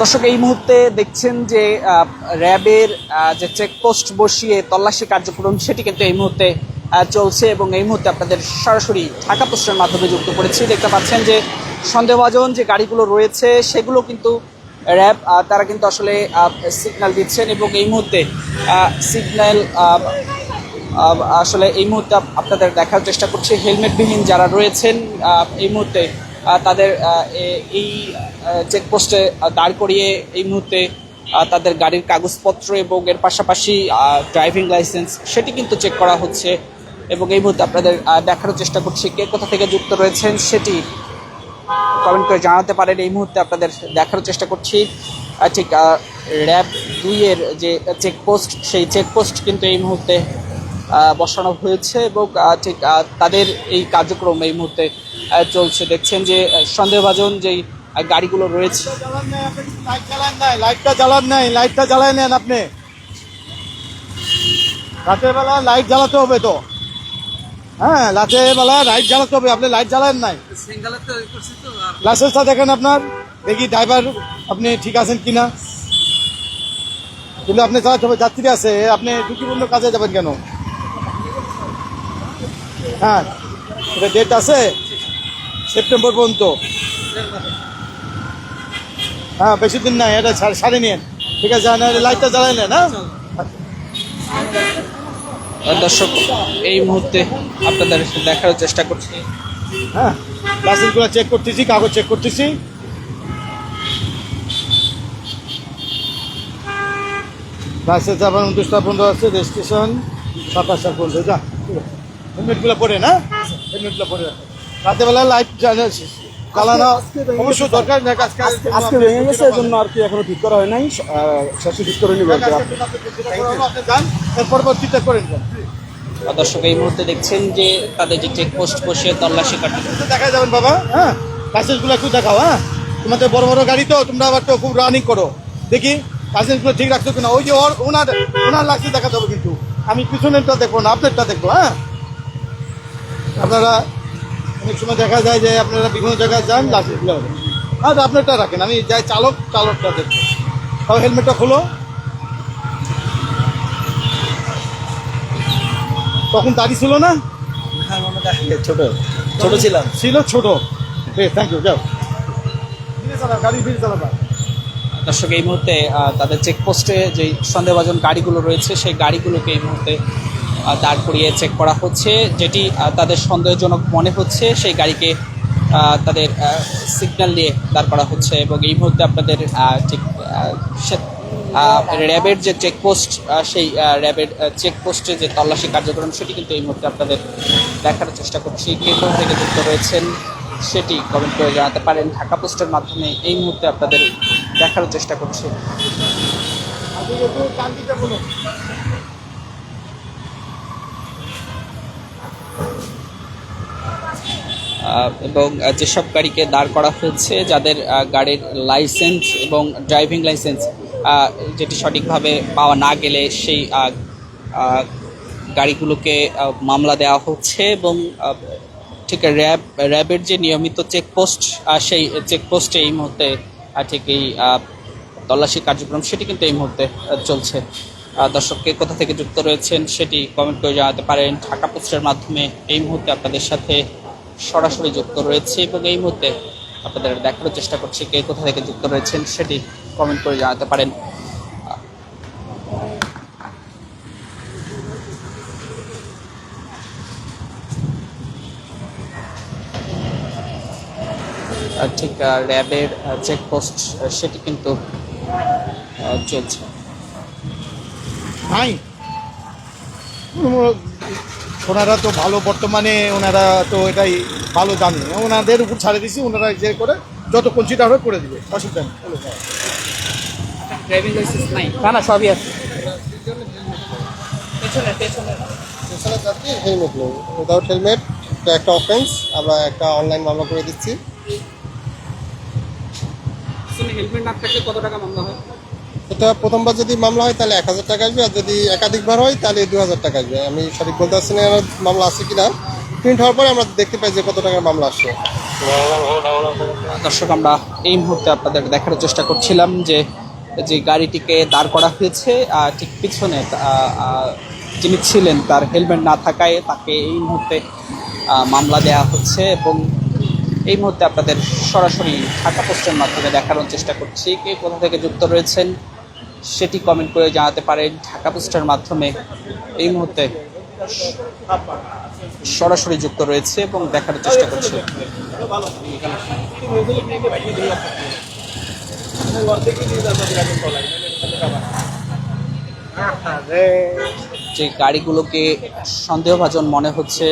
দর্শক, এই মুহূর্তে দেখছেন যে র্যাবের যে চেকপোস্ট বসিয়ে তল্লাশি কার্যক্রম, সেটি কিন্তু এই মুহূর্তে চলছে এবং এই মুহূর্তে আপনাদের সরাসরি ঢাকা পোস্টের মাধ্যমে যুক্ত করেছি। দেখতে পাচ্ছেন যে, সন্দেহভাজন যে গাড়িগুলো রয়েছে, সেগুলো কিন্তু র্যাব তারা কিন্তু আসলে সিগন্যাল দিচ্ছেন এবং এই মুহূর্তে সিগন্যাল আসলে এই মুহূর্তে আপনাদের দেখার চেষ্টা করছি। হেলমেটবিহীন যারা রয়েছেন এই মুহূর্তে তাদের এই চেকপোস্টে দাঁড় করিয়ে এই মুহূর্তে তাদের গাড়ির কাগজপত্র এবং এর পাশাপাশি ড্রাইভিং লাইসেন্স সেটি কিন্তু চেক করা হচ্ছে এবং এই মুহূর্তে আপনাদের আহ, দেখার চেষ্টা করছি কে কোথা থেকে যুক্ত রয়েছেন সেটি কমেন্ট করে জানাতে পারেন। এই মুহূর্তে আপনাদের দেখার চেষ্টা করছি। ঠিক র্যাব দুইয়ের যে চেকপোস্ট সেই চেকপোস্ট কিন্তু এই মুহূর্তে বসানো হয়েছে এবং ঠিক তাদের এই কার্যক্রম এই মুহূর্তে চলছে। দেখছেন যে সন্দেহভাজন যেই গাড়িগুলো রয়েছে। লাইটটা জ্বালান নাই, লাইটটা জ্বালাই নেন আপনি। রাতের বেলা লাইট জ্বালাতে হবে তো। হ্যাঁ রাতের বেলা লাইট জ্বালাতে হবে, আপনি লাইট জ্বালান নাই। লাইসেন্সটা দেখেন আপনার, দেখি ড্রাইভার আপনি ঠিক আছেন কিনা। কিন্তু আপনি চালাতে হবে যাত্রী আছে, আপনি ঝুঁকিপূর্ণ কাজে যাবেন কেন? হ্যাঁ এটা ডেট আছে? সেপ্টেম্বর পর্যন্ত। হ্যাঁ বেশি দিন নাই এটা সারে নিন ঠিক আছে লাইটটা জ্বালাই নেন হ্যাঁ? দর্শক এই মুহূর্তে আপনাদের দেখার চেষ্টা করছি। হ্যাঁ লাইসেন্সগুলো চেক করতেছি কাগজ চেক করতেছি। লাইসেন্স আবার উনত্রিশটা পর্যন্ত আছে রেজিস্ট্রেশন সাতাশটা পর্যন্ত যা। হেলমেটগুলো পরে না? হেলমেটগুলো পরে রাখো। রাতেরবেলা লাইট চালানো অবশ্যই দরকার না আজকে আজকে ভেঙে গেছে এই আর কি এখনও ঠিক করা হয় নাই। শেষে ঠিক করে নিবে আর কি। আপনি যান এর পরবর্তীটা করেন দর্শক এই মুহূর্তে দেখছেন যে তাদের যে চেকপোস্ট বসিয়ে তল্লাশি একটু দেখা যাবেন বাবা হ্যাঁ? লাইসেন্সগুলো একটু দেখাও হ্যাঁ? তোমাদের বড় বড় গাড়ি তো তোমরা আবার তো খুব রানিং করো। দেখি লাইসেন্সগুলো ঠিক রাখছো কিনা? ওই যে ওনার ওনার লাইসেন্স দেখাতে হবে কিন্তু। আমি পিছনেরটা দেখব না আপনারটা দেখব হ্যাঁ? আপনারা অনেক সময় দেখা যায় যে আপনারা বিভিন্ন জায়গায় যান লাইসেন্সগুলো হবে। হ্যাঁ তো আপনারটা রাখেন। আমি যাই চালক চালকটা দেখব। তাও হেলমেটটা খোলো। তখন দাঁড়িয়ে ছিল না? ছোট। ছোট ছিলাম। ছিল ছোট। বেশ থ্যাংক ইউ যাও। গাড়ি চালাবা দর্শক এই মুহূর্তে তাদের চেকপোস্টে যে সন্দেহভাজন গাড়িগুলো রয়েছে সেই গাড়িগুলোকে এই মুহূর্তে দাঁড় করিয়ে চেক করা হচ্ছে। যেটি তাদের সন্দেহজনক মনে হচ্ছে, সেই গাড়িকে তাদের সিগন্যাল দিয়ে দাঁড় করা হচ্ছে এবং এই মুহূর্তে আপনাদের ঠিক র্যাবের যে চেকপোস্ট সেই র্যাবের চেকপোস্টে যে তল্লাশি কার্যক্রম, সেটি কিন্তু এই মুহূর্তে আপনাদের দেখার চেষ্টা করছি। কে কোথা থেকে যুক্ত রয়েছেন, সেটি কমেন্ট করে জানাতে পারেন। ঢাকা পোস্টের মাধ্যমে এই মুহূর্তে আপনাদের দেখার চেষ্টা করছি। এবং যেসব গাড়িকে দাঁড় করা হয়েছে, যাদের গাড়ির লাইসেন্স এবং ড্রাইভিং লাইসেন্স যেটি সঠিকভাবে পাওয়া না গেলে সেই গাড়িগুলোকে মামলা দেওয়া হচ্ছে এবং ঠিক র্যাব, র্যাবের যে নিয়মিত চেকপোস্ট সেই চেকপোস্টে এই মুহূর্তে ঠিক এই তল্লাশি কার্যক্রম, সেটি কিন্তু এই মুহূর্তে চলছে। দর্শককে কোথা থেকে যুক্ত রয়েছেন, সেটি কমেন্ট করে জানাতে পারেন। ঢাকা পোস্টের মাধ্যমে এই মুহূর্তে আপনাদের সাথে সরাসরি যুক্ত রয়েছে এবং এই মুহূর্তে আপনাদের দেখানোর চেষ্টা করছি কে কোথা থেকে যুক্ত রয়েছেন সেটি কমেন্ট করে জানাতে পারেন। ঠিক র্যাবের চেকপোস্ট সেটি কিন্তু চলছে। নাই ওনারা তো ভালো বর্তমানে ওনারা তো এটাই ভালো জানে। ওনাদের উপর ছাড়ে দিছি ওনারা যে করে যত কনসিডার হয় করে দিবে অসুবিধা নেই। ড্রাইভিং লাইসেন্স নাই? না না সবই আছে। পেছনে পেছনে। পেছনে যাত্রী হেলমেট নেই। উইদাউট হেলমেট একটা অফেন্স আমরা একটা অনলাইন মামলা করে দিচ্ছি। হেলমেট না থাকলে কত টাকা মামলা হয়? এটা প্রথমবার যদি মামলা হয় তাহলে এক হাজার টাকা আসবে আর যদি একাধিকবার হয় তাহলে দু হাজার টাকা আসবে। আমি সঠিক বলতে পারছি না মামলা আছে কিনা। প্রিন্ট হওয়ার পরে আমরা দেখতে পাই যে কত টাকার মামলা আসছে। দর্শক আমরা এই মুহূর্তে আপনাদের দেখার চেষ্টা করছিলাম যে যে গাড়িটিকে দাঁড় করা হয়েছে আহ, ঠিক পিছনে যিনি ছিলেন তার হেলমেট না থাকায় তাকে এই মুহূর্তে মামলা দেয়া হচ্ছে এবং এই মুহূর্তে আপনাদের সরাসরি ঢাকা পোস্টের মাধ্যমে দেখানোর চেষ্টা করছি। কে কোথা থেকে যুক্ত রয়েছেন? সেটি কমেন্ট করে জানাতে পারেন ঢাকা পোস্টের মাধ্যমে। এই মুহূর্তে সরাসরি যুক্ত রয়েছে এবং দেখার চেষ্টা করছে। যে গাড়িগুলোকে সন্দেহভাজন মনে হচ্ছে,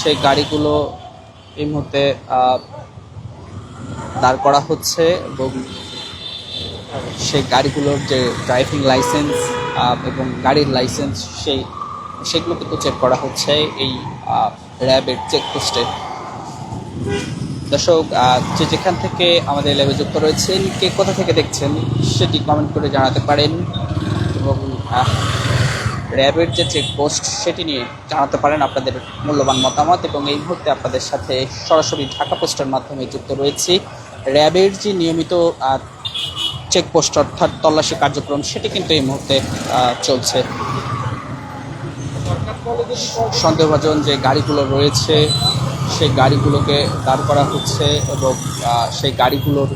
সেই গাড়িগুলো এই মুহূর্তে দাঁড় করা হচ্ছে এবং সেই গাড়িগুলোর যে ড্রাইভিং লাইসেন্স এবং গাড়ির লাইসেন্স সেই সেগুলো কিন্তু চেক করা হচ্ছে এই র্যাবের চেকপোস্টে দর্শক যে যেখান থেকে আমাদের ল্যাবে যুক্ত রয়েছেন, কে কোথা থেকে দেখছেন, সেটি কমেন্ট করে জানাতে পারেন এবং র্যাবের যে চেকপোস্ট সেটি নিয়ে জানাতে পারেন আপনাদের মূল্যবান মতামত এবং এই মুহূর্তে আপনাদের সাথে সরাসরি ঢাকা পোস্টের মাধ্যমে যুক্ত রয়েছি। র্যাবের যে নিয়মিত চেকপোস্ট অর্থাৎ তল্লাশি কার্যক্রম, সেটি কিন্তু এই মুহূর্তে চলছে। সন্দেহভাজন যে গাড়িগুলো রয়েছে, সেই গাড়িগুলোকে দাঁড় করা হচ্ছে এবং সেই গাড়িগুলোর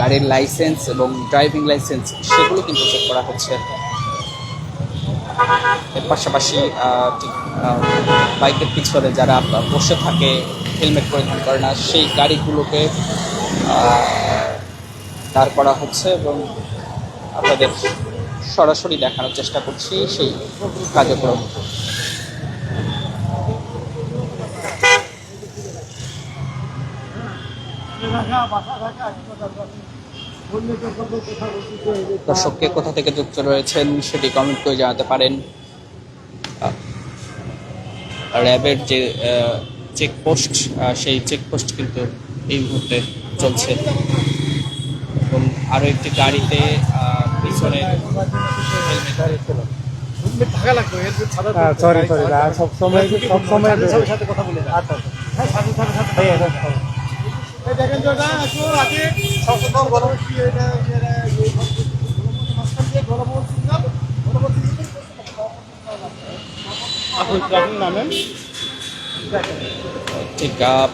গাড়ির লাইসেন্স এবং ড্রাইভিং লাইসেন্স, সেগুলো কিন্তু চেক করা হচ্ছে। এর পাশাপাশি বাইকের পিছনে যারা বসে থাকে, হেলমেট পরিধান করে না সেই গাড়িগুলোকে দাঁড় করা হচ্ছে এবং আপনাদের সরাসরি দেখানোর চেষ্টা করছি সেই কার্যক্রম। দর্শককে কোথা থেকে যুক্ত রয়েছেন সেটি কমেন্ট করে জানাতে পারেন। র্যাবের যে চেকপোস্ট সেই চেকপোস্ট কিন্তু এই মুহূর্তে চলছে। আরও একটি গাড়িতে পিছনে সরি সরি সব সময় সব সময় সাথে সাথে কথা বলে আচ্ছা হ্যাঁ সাথে সাথে সাথে দেখেন তো এটা সচেতন গরম কি এটা এটা এই মাঝখান দিয়ে গরম সিগন্যাল গরম সিগন্যাল নামেন? ঠিক আহ,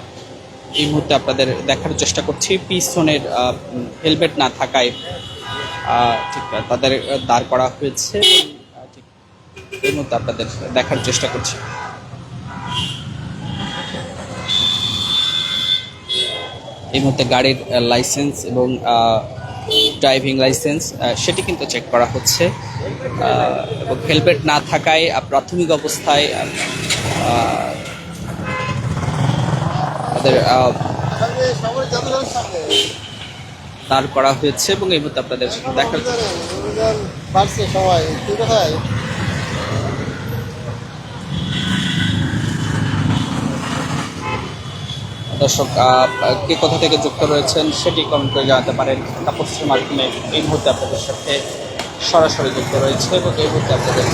এই মুহূর্তে আপনাদের দেখার চেষ্টা করছি। পিছনের হেলমেট না থাকায় ঠিক, তাদের দাঁড় করা হয়েছে। ঠিক, এই মুহূর্তে আপনাদের দেখার চেষ্টা করছি। এই মুহূর্তে গাড়ির লাইসেন্স এবং ড্রাইভিং লাইসেন্স সেটি কিন্তু চেক করা হচ্ছে। এবং হেলমেট না থাকায় প্রাথমিক অবস্থায় সামনে দাঁড় করা হয়েছে এবং এই মুহূর্তে আপনাদের দেখার বাড়ছে সবাই দর্শক কে কোথা থেকে যুক্ত রয়েছেন সেটি কমেন্ট করে জানাতে পারেন। কাপড়ের মাধ্যমে এই মুহূর্তে আপনাদের সাথে সরাসরি যুক্ত রয়েছে এবং এই মুহূর্তে আপনাদের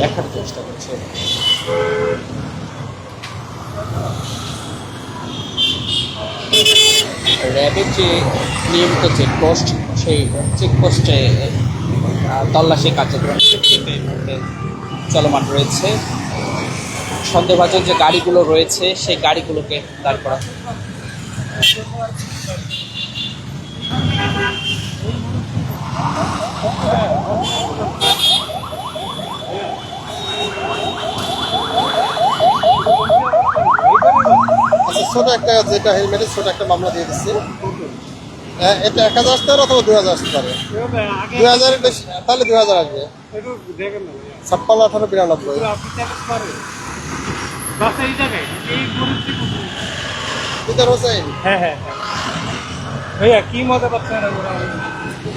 দেখার চেষ্টা করছে। র্যাবের যে নিয়মিত চেকপোস্ট, সেই চেকপোস্টে তল্লাশি কার্যক্রম চলমান রয়েছে। সন্দেহভাজন যে গাড়িগুলো রয়েছে, সেই গাড়িগুলোকে দাঁড় করা ছোট একটা যেটা হেলমেটের ছোট একটা মামলা দিয়ে দিচ্ছে। এটা এক হাজার আসতে পারে অথবা দুই হাজার আসতে পারে। দুই হাজারের বেশি তাহলে দুই হাজার আসবে। ছাপ্পান্ন, আঠারো, বিরানব্বই।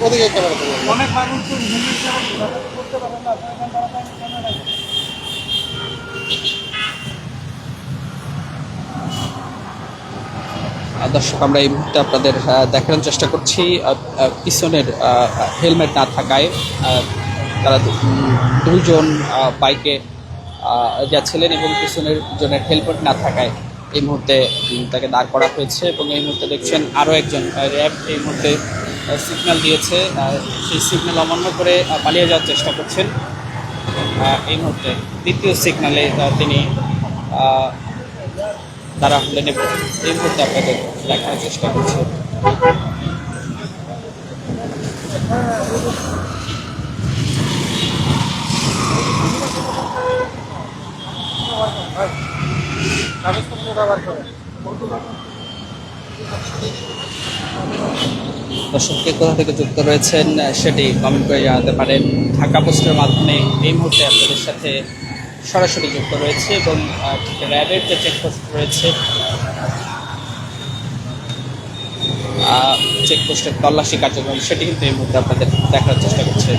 ওদিকে তো হিন্দি করতে পারে না আহ, দর্শক, আমরা এই মুহূর্তে আপনাদের দেখানোর চেষ্টা করছি পিছনের হেলমেট না থাকায় তারা দুজন বাইকে যাচ্ছিলেন এবং পিছনের জনের হেলমেট না থাকায় এই মুহূর্তে তাকে দাঁড় করা হয়েছে এবং এই মুহূর্তে দেখছেন আরও একজন র্যাব এই মুহূর্তে সিগন্যাল দিয়েছে সেই সিগন্যাল অমান্য করে পালিয়ে যাওয়ার চেষ্টা করছেন। এই মুহূর্তে দ্বিতীয় সিগন্যালে তিনি তারা এবং এই মুহূর্তে আপনাদের দেখার চেষ্টা করছে। দর্শককে কোথা থেকে যুক্ত রয়েছেন, সেটি কমেন্ট করে জানাতে পারেন। ঢাকা পোস্টের মাধ্যমে এই মুহূর্তে আপনাদের সাথে সরাসরি যুক্ত রয়েছে এবং র্যাবের যে চেকপোস্ট রয়েছে চেকপোস্টের তল্লাশি কার্যক্রম, সেটি কিন্তু এই মুহূর্তে আপনাদের দেখার চেষ্টা করছে।